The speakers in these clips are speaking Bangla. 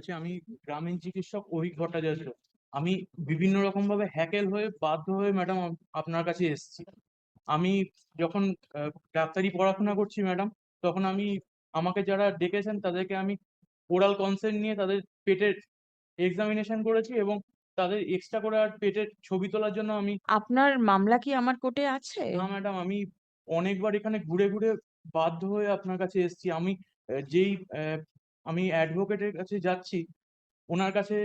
বলছি আমি গ্রামীণ চিকিৎসক অভিক ভট্টাচার্য। আমি বিভিন্ন রকম ভাবে হ্যাকেল হয়ে বাধ্য হয়ে ম্যাডাম আপনার কাছে এসেছি। আমি যখন ডাক্তারি পড়াশোনা করছি ম্যাডাম তখন আমি আমাকে যারা ডেকেছেন তাদেরকে আমি ওরাল কনসেন্ট নিয়ে তাদের পেটের এক্সামিনেশন করেছি এবং তাদের এক্সট্রা করে আর পেটের ছবি তোলার জন্য আমি আপনার মামলা কি আমার কোর্টে আছে? না ম্যাডাম আমি অনেকবার এখানে ঘুরে ঘুরে বাধ্য হয়ে আপনার কাছে এসেছি। আমি যেই আমি অ্যাডভোকেটের কাছে যাচ্ছি। ওনার কাছে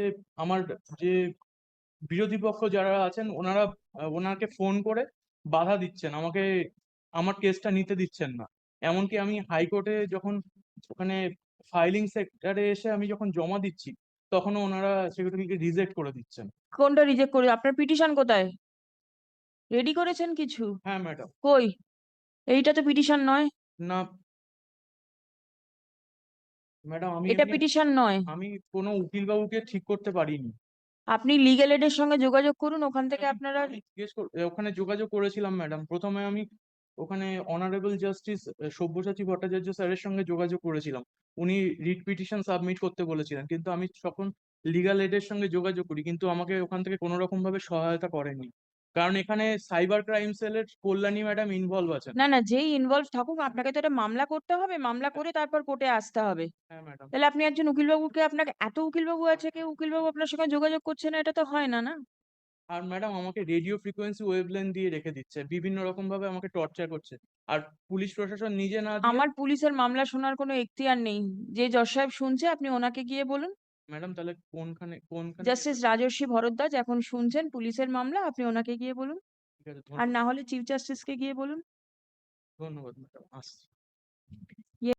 আমার যে বিরোধী পক্ষ যারা আছেন ওনারা ওনাকে ফোন করে বাধা দিচ্ছেন। আমাকে আমার কেসটা নিতে দিচ্ছেন না। এমনকি আমি হাইকোর্টে যখন ওখানে ফাইলিং সেক্টরে এসে আমি যখন জমা দিচ্ছি তখনও ওনারা সেগুলোকে রিজেক্ট করে দিচ্ছেন। কোনটা রিজেক্ট করে? আপনার পিটিশন কোথায়? রেডি করেছেন কিছু? হ্যাঁ ম্যাডাম কই? এইটা তো পিটিশন নয়। না ম্যাডাম আমি এটা পিটিশন নয়। আমি কোনো উকিল বাবুকে ঠিক করতে পারিনি। আপনি লিগ্যাল এডের সঙ্গে যোগাযোগ করুন ওখান থেকে আপনারা জিজ্ঞেস কর- ওখানে যোগাযোগ করেছিলাম ম্যাডাম প্রথমে আমি ওখানে অনারেবল জাস্টিস সব্যসাচী ভট্টাচার্য স্যারের সঙ্গে যোগাযোগ করেছিলাম। উনি রিট পিটিশন সাবমিট করতে বলেছিলেন। কিন্তু আমি তখন লিগাল এডের সঙ্গে যোগাযোগ করি কিন্তু আমাকে ওখান থেকে কোনো রকম ভাবে সহায়তা করেনি কারণ এখানে সাইবার ক্রাইম সেলের কল্যাণী ম্যাডাম ইনভলভ আছেন। না না যেই ইনভলভ থাকুক আপনাকে তো একটা মামলা করতে হবে মামলা করে তারপর কোর্টে আসতে হবে। হ্যাঁ ম্যাডাম তাহলে আপনি একজন উকিলবাবুকে আপনাকে এত উকিলবাবু আছে কি উকিলবাবু আপনার সঙ্গে যোগাযোগ করছে না এটা তো হয় না না? আর ম্যাডাম আমাকে রেডিও ফ্রিকোয়েন্সি ওয়েভলেন দিয়ে রেখে দিচ্ছে বিভিন্ন রকম ভাবে আমাকে টর্চার করছে। আর পুলিশ প্রশাসন নিজে না আমার পুলিশের মামলা শোনার কোনো এখতিয়ার নেই। যে জজ সাহেব শুনছে আপনি ওনাকে গিয়ে বলুন। ম্যাডাম তাহলে কোনখানে কোনখানে জাস্টিস রাজর্ষি ভরদ্বাজ এখন শুনছেন পুলিশের মামলা আপনি ওনাকে গিয়ে বলুন। ঠিক আছে আর না হলে চিফ জাস্টিসকে গিয়ে বলুন। ধন্যবাদ ম্যাডাম আসছি।